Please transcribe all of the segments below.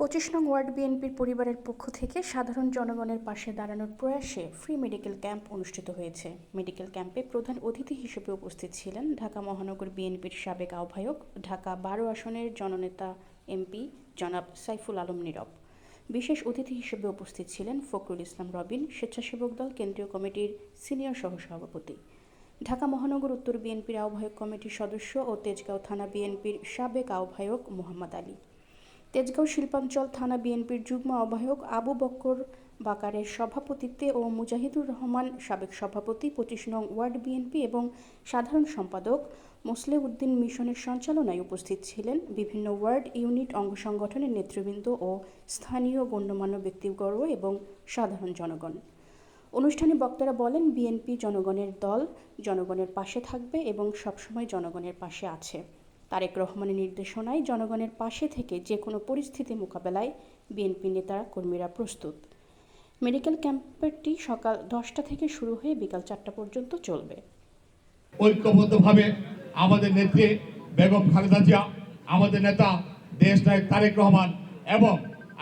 পঁচিশ নং ওয়ার্ড বিএনপির পরিবারের পক্ষ থেকে সাধারণ জনগণের পাশে দাঁড়ানোর প্রয়াসে ফ্রি মেডিকেল ক্যাম্প অনুষ্ঠিত হয়েছে। মেডিকেল ক্যাম্পে প্রধান অতিথি হিসেবে উপস্থিত ছিলেন ঢাকা মহানগর বিএনপির সাবেক আহ্বায়ক, ঢাকা বারো আসনের জননেতা এমপি জনাব সাইফুল আলম নীরব। বিশেষ অতিথি হিসেবে উপস্থিত ছিলেন ফখরুল ইসলাম রবিন, স্বেচ্ছাসেবক দল, কেন্দ্রীয় কমিটির সিনিয়র সহসভাপতি। ঢাকা মহানগর উত্তর বিএনপির আহ্বায়ক কমিটির সদস্য ও তেজগাঁও থানা বিএনপির সাবেক আহ্বায়ক মোহাম্মদ আলী। তেজগাঁও শিল্পাঞ্চল থানা বিএনপির যুগ্ম আহ্বায়ক আবু বক্কর বাকারের সভাপতিত্বে ও মুজাহিদুর রহমান সাবেক সভাপতি, পঁচিশ নং ওয়ার্ড বিএনপি এবং সাধারণ সম্পাদক মোসলে উদ্দিন মিশনের সঞ্চালনায় উপস্থিত ছিলেন। বিভিন্ন ওয়ার্ড, ইউনিট, অঙ্গ সংগঠনের নেতৃবৃন্দ ও স্থানীয় গণ্যমান্য ব্যক্তিবর্গ এবং সাধারণ জনগণ। অনুষ্ঠানে বক্তারা বলেন, বিএনপি জনগণের দল জনগণের পাশে থাকবে এবং সবসময় জনগণের পাশে আছে। তারেক রহমানের নির্দেশনায় জনগণের পাশে থেকে যে কোনো পরিস্থিতি মোকাবেলায় বিএনপি নেতা কর্মীরা প্রস্তুত। মেডিকেল ক্যাম্পটি সকাল দশটা থেকে শুরু হয়ে বিকাল চারটা পর্যন্ত চলবে। ঐক্যবদ্ধভাবে আমাদের নেত্রী বেগম খালেদা জিয়া, আমাদের নেতা দেশ নায়ক তারেক রহমান এবং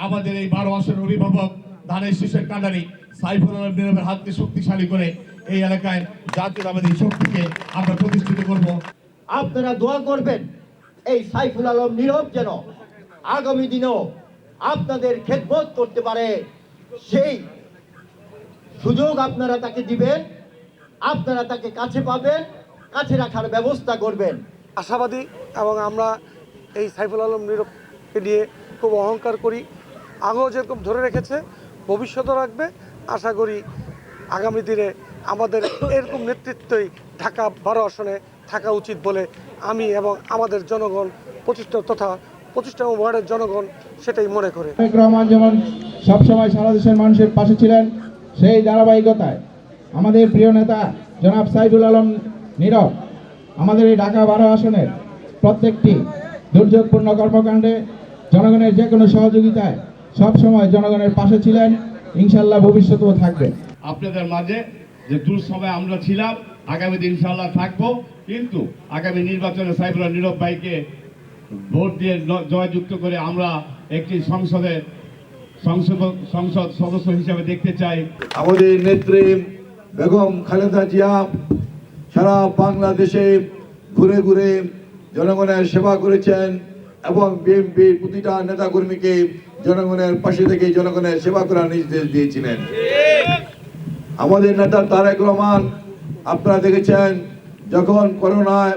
আমাদের এই বারো মাসের অভিভাবক ধানের শীষের কান্ডারি সাইফুল আলম হাতকে শক্তিশালী করে এই এলাকায় জাতীয়তাবাদী শক্তিকে আমরা প্রতিষ্ঠিত করব। আপনারা দোয়া করবেন, এই সাইফুল আলম নীরব যেন আগামী দিনেও আপনাদের খেদমত করতে পারে। সেই সুযোগ আপনারা তাকে দিবেন, আপনারা তাকে কাছে পাবেন, কাছে রাখার ব্যবস্থা করবেন। আশাবাদী এবং আমরা এই সাইফুল আলম নীরবকে নিয়ে খুব অহংকার করি। আগেও যেরকম ধরে রেখেছে, ভবিষ্যতও রাখবে। আশা করি আগামী দিনে আমাদের এরকম নেতৃত্বই ঢাকা বারো আসনে থাকা উচিত বলে আমি এবং আমাদের জনগণ প্রতিষ্ঠা তথা প্রতিষ্ঠা ওয়ার্ডের জনগণ সেটাই মনে করে। রহমান যেমন সবসময় সারা দেশের মানুষের পাশে ছিলেন সেই ধারাবাহিকতায় আমাদের প্রিয় নেতা জনাব সাইদুল আলম নীরব আমাদের এই ঢাকা বারো আসনের প্রত্যেকটি দুর্যোগপূর্ণ কর্মকাণ্ডে জনগণের যে কোনো সহযোগিতায় সবসময় জনগণের পাশে ছিলেন ইনশাল্লাহ ভবিষ্যতেও থাকবেন। আপনাদের মাঝে যে দূর সময় আমরা ছিলাম আগামী দিন ইনশাল্লাহ থাকব। কিন্তু আগামী নির্বাচনে সাইফুল্লাহ নীরব ভাইকে ভোট দিয়ে জয়যুক্ত করে আমরা একটি সংসদের সংসদ সংসদ সদস্য হিসেবে দেখতে চাই। আমাদের নেত্রী বেগম খালেদা জিয়া সারা বাংলাদেশে ঘুরে ঘুরে জনগণের সেবা করেছেন এবং বিএনপির প্রতিটা নেতাকর্মীকে জনগণের পাশে থেকে জনগণের সেবা করার নির্দেশ দিয়েছিলেন। আমাদের নেতা তারেক রহমান আপনারা দেখেছেন, যখন করোনায়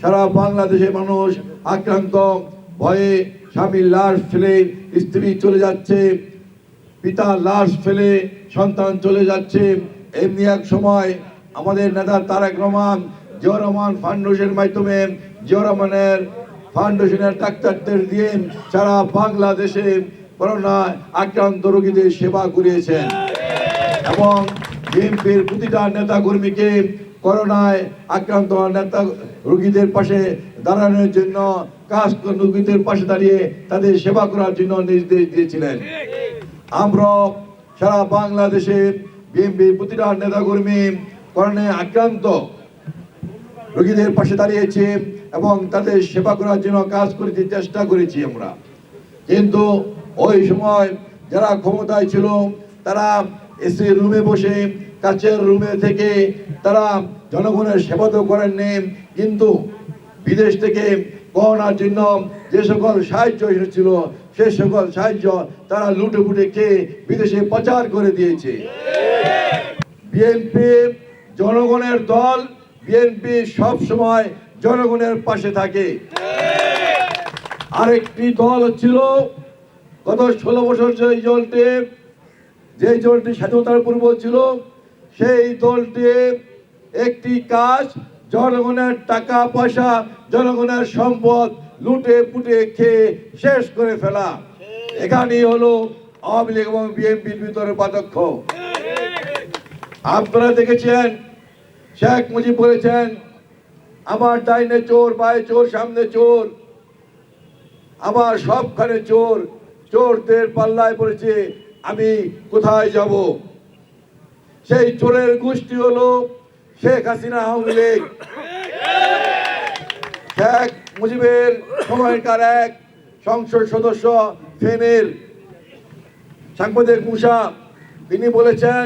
সারা বাংলাদেশের মানুষ আক্রান্ত, ভয়ে স্বামীর লাশ ফেলে স্ত্রী চলে যাচ্ছে, পিতা লাশ ফেলে সন্তান চলে যাচ্ছে, এমনি এক সময় আমাদের নেতা তারেক রহমান জিয়া রহমান ফাউন্ডেশনের মাধ্যমে জিয়া রহমানের ফাউন্ডেশনের ডাক্তারদের দিয়ে সারা বাংলাদেশে করোনায় আক্রান্ত রোগীদের সেবা করিয়েছেন। এবং বিএনপির প্রতিটা নেতা কর্মীকে করোনায় আক্রান্ত নেতা রোগীদের পাশে দাঁড়ানোর জন্য কাজ রোগীদের পাশে দাঁড়িয়ে তাদের সেবা করার জন্য নির্দেশ দিয়েছিলেন। আমরা সারা বাংলাদেশে বিএনপির প্রতিটা নেতা কর্মী করোনায় আক্রান্ত রোগীদের পাশে দাঁড়িয়েছি এবং তাদের সেবা করার জন্য কাজ করতে চেষ্টা করেছি আমরা। কিন্তু ওই সময় যারা ক্ষমতায় ছিল, তারা এসে রুমে বসে, কাছের রুমে থেকে তারা জনগণের সেবা তো করেননি। কিন্তু বিদেশ থেকে করোনার জন্য যে সকল সাহায্য এসেছিল, সে সকল সাহায্য তারা লুটে ফুটে খেয়ে বিদেশে পাচার করে দিয়েছে। বিএনপি জনগণের দল, বিএনপি সব সময় জনগণের পাশে থাকে। আরেকটি দল ছিল, গত ষোলো বছর দলটি যে দলটি স্বাধীনতার পূর্ব ছিল, সেই দলটি একটি কাজ, জনগণের টাকা, পয়সা, জনগণের সম্পদ লুটে পুটে খেয়ে শেষ করে ফেলা। এখানেই হলো আওয়ামী লীগ এবং বিএনপির ভিতরে পার্থক্য আপনারা দেখেছেন, শেখ মুজিব বলেছেন, আমার ডাইনে চোর, বায়ে চোর, সামনে চোর, আমার সবখানে চোর। চোরদের পাল্লায় পড়েছে আমি কোথায় যাব? সেই চোরের গোষ্ঠী হলো শেখ হাসিনা আওয়ামী লীগ। শেখ মুজিবের সময়কার এক সংসদ সদস্য, ফেনের সাংবাদিক মুসা। তিনি বলেছেন,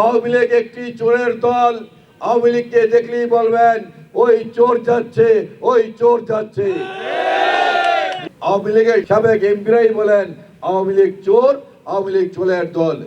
আওয়ামী লীগ একটি চোরের দল। আওয়ামী লীগকে দেখলেই বলবেন, ওই চোর যাচ্ছে, ওই চোর যাচ্ছে। আওয়ামী লীগের সাবেক এমপিরাই বলেন, আওয়ামী লীগ চোর আওয়ামী লীগ চোরের দল